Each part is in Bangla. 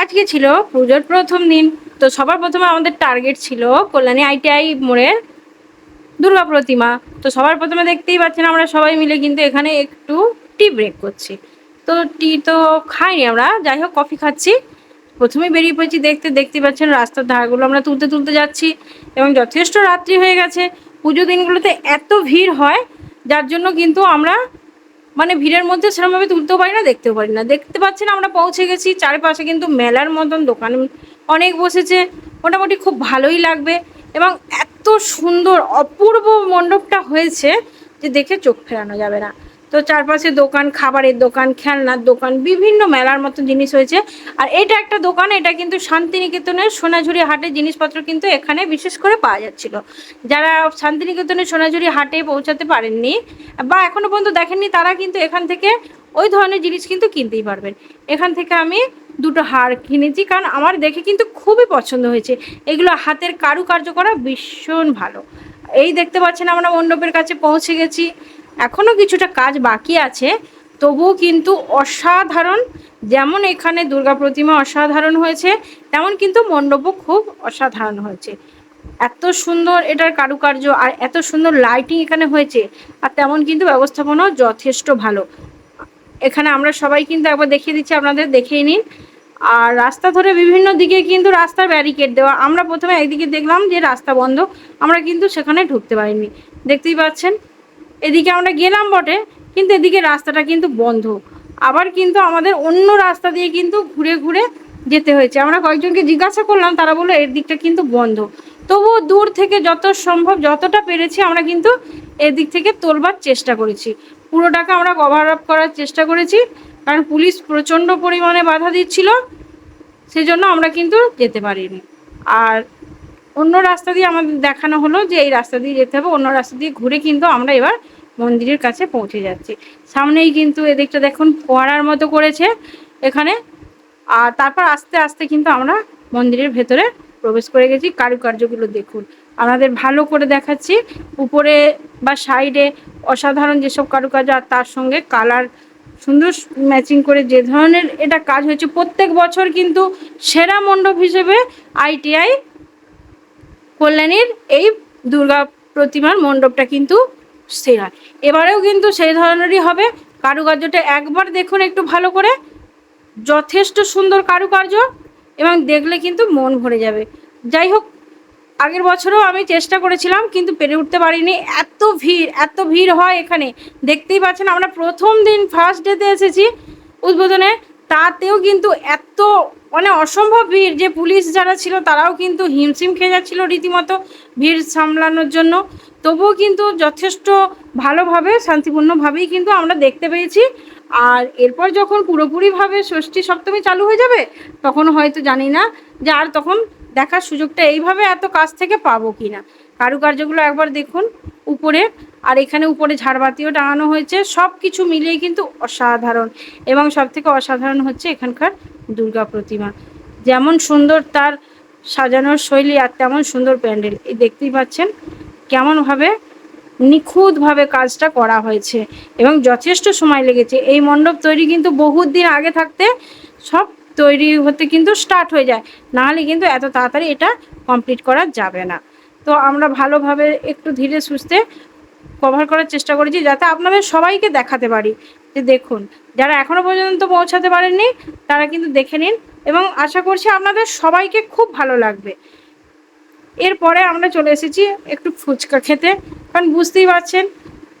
আজকে ছিল পুজোর প্রথম দিন। তো সবার প্রথমে আমাদের টার্গেট ছিল কল্যাণী আইটিআই মোড়ে দুর্গা প্রতিমা। তো সবার প্রথমে দেখতেই পাচ্ছেন আমরা সবাই মিলে কিন্তু এখানে একটু টি ব্রেক করছি। তো টি তো খাইনি আমরা, যাই হোক কফি খাচ্ছি। প্রথমেই বেরিয়ে পড়েছি দেখতে দেখতে পাচ্ছেন রাস্তার ধারগুলো আমরা তুলতে তুলতে যাচ্ছি এবং যথেষ্ট রাত্রি হয়ে গেছে। পুজো দিনগুলোতে এত ভিড় হয়, যার জন্য কিন্তু আমরা মানে ভিড়ের মধ্যে সেরকমভাবে তুলতেও পারি না, দেখতেও পারি না। দেখতে পাচ্ছেন আমরা পৌঁছে গেছি চারিপাশে কিন্তু মেলার মতন দোকান। অনেক বসেছে, মোটামুটি খুব ভালোই লাগবে এবং এত সুন্দর অপূর্ব মণ্ডপটা হয়েছে যে দেখে চোখ ফেরানো যাবে না। তো চারপাশে দোকান, খাবারের দোকান, খেলনার দোকান, বিভিন্ন মেলার মতো জিনিস হয়েছে। আর এটা একটা দোকান, এটা কিন্তু শান্তিনিকেতনের সোনাঝুরি হাটের জিনিসপত্র কিন্তু এখানে বিশেষ করে পাওয়া যাচ্ছিল। যারা শান্তিনিকেতনের সোনাঝুরি হাটে পৌঁছাতে পারেননি বা এখনও পর্যন্ত দেখেননি, তারা কিন্তু এখান থেকে ওই ধরনের জিনিস কিন্তু কিনতেই পারবেন। এখান থেকে আমি দুটো হার কিনেছি, কারণ আমার দেখে কিন্তু খুবই পছন্দ হয়েছে। এগুলো হাতের কারুকার্য করা ভীষণ ভালো। এই দেখতে পাচ্ছেন আমরা মণ্ডপের কাছে পৌঁছে গেছি। এখনও কিছুটা কাজ বাকি আছে, তবুও কিন্তু অসাধারণ। যেমন এখানে দুর্গা প্রতিমা অসাধারণ হয়েছে, তেমন কিন্তু মণ্ডপও খুব অসাধারণ হয়েছে। এত সুন্দর এটার কারুকার্য আর এত সুন্দর লাইটিং এখানে হয়েছে, আর তেমন কিন্তু ব্যবস্থাপনাও যথেষ্ট ভালো। এখানে আমরা সবাই কিন্তু একবার দেখিয়ে দিচ্ছি, আপনাদের দেখেই নিন। আর রাস্তা ধরে বিভিন্ন দিকে কিন্তু রাস্তার ব্যারিকেড দেওয়া। আমরা প্রথমে একদিকে দেখলাম যে রাস্তা বন্ধ, আমরা কিন্তু সেখানে ঢুকতে পারিনি। দেখতেই পাচ্ছেন এদিকে আমরা গেলাম বটে, কিন্তু এদিকে রাস্তাটা কিন্তু বন্ধ। আবার কিন্তু আমাদের অন্য রাস্তা দিয়ে কিন্তু ঘুরে ঘুরে যেতে হয়েছে। আমরা কয়েকজনকে জিজ্ঞাসা করলাম, তারা বলল এর দিকটা কিন্তু বন্ধ। তবুও দূর থেকে যত সম্ভব, যতটা পেরেছি, আমরা কিন্তু এদিক থেকে তোলবার চেষ্টা করেছি। পুরোটাকে আমরা কভার আপ করার চেষ্টা করেছি, কারণ পুলিশ প্রচণ্ড পরিমাণে বাধা দিচ্ছিল, সেজন্য আমরা কিন্তু যেতে পারিনি। আর অন্য রাস্তা দিয়ে আমাদের দেখানো হলো যে এই রাস্তা দিয়ে যেতে হবে, অন্য রাস্তা দিয়ে ঘুরে কিন্তু আমরা এবার মন্দিরের কাছে পৌঁছে যাচ্ছি। সামনেই কিন্তু এদিকটা দেখুন ফোয়ারার মতো করেছে এখানে। আর তারপর আস্তে আস্তে কিন্তু আমরা মন্দিরের ভেতরে প্রবেশ করে গেছি। কারুকার্যগুলো দেখুন। আমাদের ভালো করে দেখাচ্ছি। উপরে বা সাইডে অসাধারণ যেসব কারুকার্য আর তার সঙ্গে কালার সুন্দর ম্যাচিং করে যে ধরনের এটা কাজ হয়েছে। প্রত্যেক বছর কিন্তু সেরা মণ্ডপ হিসেবে আইটিআই কল্যাণীর এই দুর্গা প্রতিমার মণ্ডপটা কিন্তু সেরা এবারেও কিন্তু সেই ধরনেরই হবে। কারুকার্যটা একবার দেখুন একটু ভালো করে। যথেষ্ট সুন্দর কারুকার্য এবং দেখলে কিন্তু মন ভরে যাবে। যাই হোক, আগের বছরও আমি চেষ্টা করেছিলাম কিন্তু পেরে উঠতে পারিনি। এত ভিড় এত ভিড় হয় এখানে। দেখতেই পাচ্ছেন আমরা প্রথম দিন ফার্স্ট ডেতে এসেছি উদ্বোধনে। তাতেও কিন্তু এত মানে অসম্ভব ভিড় যে পুলিশ যারা ছিল তারাও কিন্তু হিমশিম খেয়ে যাচ্ছিল রীতিমতো ভিড় সামলানোর জন্য। তবুও কিন্তু যথেষ্ট ভালোভাবে, শান্তিপূর্ণভাবেই কিন্তু আমরা দেখতে পেয়েছি। আর এরপর যখন পুরোপুরিভাবে ষষ্ঠী সপ্তমী চালু হয়ে যাবে, তখন হয়তো জানি না যে আর তখন দেখার সুযোগটা এইভাবে এত কাছ থেকে পাবো কি না কারুকার্যগুলো একবার দেখুন উপরে, আর এখানে উপরে ঝাড়বাতিও টাঙানো হয়েছে। সব কিছু মিলিয়ে কিন্তু অসাধারণ এবং সব থেকে অসাধারণ হচ্ছে এখানকার দুর্গা প্রতিমা। যেমন সুন্দর তার সাজানোর শৈলী আর তেমন সুন্দর প্যান্ডেল। এই দেখতেই পাচ্ছেন কেমনভাবে নিখুঁতভাবে কাজটা করা হয়েছে এবং যথেষ্ট সময় লেগেছে। এই মণ্ডপ তৈরি কিন্তু বহুত দিন আগে থাকতে সব তৈরি হতে কিন্তু স্টার্ট হয়ে যায়। নাহলে কিন্তু এত তাড়াতাড়ি এটা কমপ্লিট করা যাবে না। তো আমরা ভালোভাবে একটু ধীরে সুস্থে কভার করার চেষ্টা করেছি যাতে আপনাদের সবাইকে দেখাতে পারি। যে দেখুন, যারা এখনও পর্যন্ত পৌঁছাতে পারেননি, তারা কিন্তু দেখে নিন এবং আশা করছি আপনাদের সবাইকে খুব ভালো লাগবে। এরপরে আমরা চলে এসেছি একটু ফুচকা খেতে। কারণ বুঝতেই পারছেন,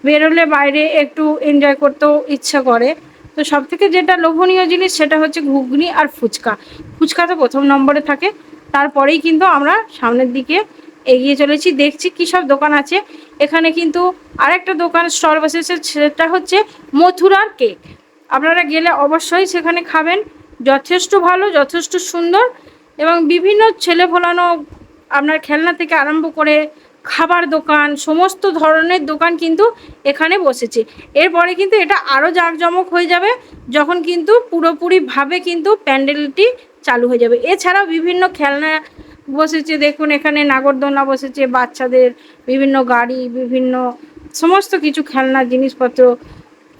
বেরোলে বাইরে একটু এনজয় করতেও ইচ্ছা করে। তো সব থেকে যেটা লোভনীয় জিনিস সেটা হচ্ছে ঘুগনি আর ফুচকা। ফুচকা তো প্রথম নম্বরে থাকে। তারপরেই কিন্তু আমরা সামনের দিকে এগিয়ে চলেছি। দেখছি কী সব দোকান আছে। এখানে কিন্তু আরেকটা দোকান স্টল বসেছে, সেটা হচ্ছে মথুরার কেক। আপনারা গেলে অবশ্যই সেখানে খাবেন। যথেষ্ট ভালো, যথেষ্ট সুন্দর এবং বিভিন্ন ছেলে ফোলানো আপনার খেলনা থেকে আরম্ভ করে খাবার দোকান, সমস্ত ধরনের দোকান কিন্তু এখানে বসেছে। এরপরে কিন্তু এটা আরও জাঁকজমক হয়ে যাবে, যখন কিন্তু পুরোপুরিভাবে কিন্তু প্যান্ডেলটি চালু হয়ে যাবে। এছাড়াও বিভিন্ন খেলনা বসেছে, দেখুন এখানে নাগরদোলনা বসেছে, বাচ্চাদের বিভিন্ন গাড়ি, বিভিন্ন সমস্ত কিছু খেলনা, জিনিসপত্র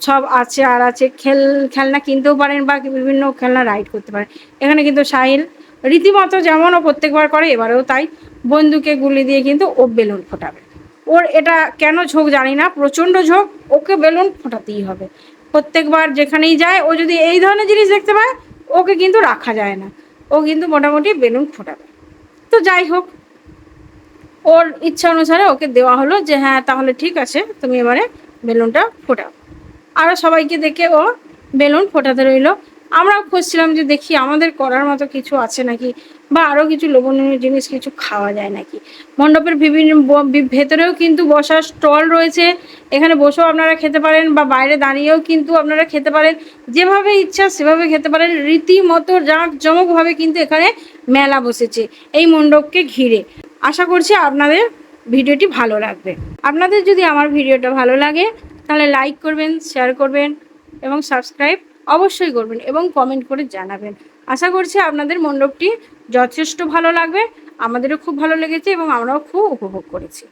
সব আছে আর আছে। খেল, খেলনা কিনতেও পারেন বা বিভিন্ন খেলনা রাইড করতে পারেন। এখানে কিন্তু সাহিল রীতিমতো যেমনও প্রত্যেকবার করে, এবারেও তাই। বন্দুকে গুলি দিয়ে কিন্তু ও বেলুন ফোটাবে। ওর এটা কেন ঝোঁক জানি না, প্রচণ্ড ঝোঁক, ওকে বেলুন ফোটাতেই হবে। প্রত্যেকবার যেখানেই যায়, ও যদি এই ধরনের জিনিস দেখতে পায়, ওকে কিন্তু রাখা যায় না। ও কিন্তু মোটামুটি বেলুন ফোটাবে। তো যাই হোক, ওর ইচ্ছা অনুসারে ওকে দেওয়া হলো যে হ্যাঁ তাহলে ঠিক আছে, তুমি এবারে বেলুনটা ফোটাও। আরও সবাইকে দেখে ও বেলুন ফোটাতে রইল। আমরাও খুঁজছিলাম যে দেখি আমাদের করার মতো কিছু আছে নাকি। বা আরও কিছু লোভনীয় জিনিস কিছু খাওয়া যায় নাকি? মণ্ডপের বিভিন্ন ভেতরেও কিন্তু বসার স্টল রয়েছে। এখানে বসেও আপনারা খেতে পারেন বা বাইরে দাঁড়িয়েও কিন্তু আপনারা খেতে পারেন। যেভাবে ইচ্ছা সেভাবে খেতে পারেন। রীতিমতো জাঁকজমকভাবে কিন্তু এখানে মেলা বসেছে এই মণ্ডপকে ঘিরে। আশা করছি আপনাদের ভিডিওটি ভালো লাগবে। আপনাদের যদি আমার ভিডিওটা ভালো লাগে, তাহলে লাইক করবেন শেয়ার করবেন এবং সাবস্ক্রাইব অবশ্যই করবেন এবং কমেন্ট করে জানাবেন। আশা করছি আপনাদের মণ্ডপটি যথেষ্ট ভালো লাগবে আমাদেরও খুব ভালো লেগেছে এবং আমরাও খুব উপভোগ করেছি।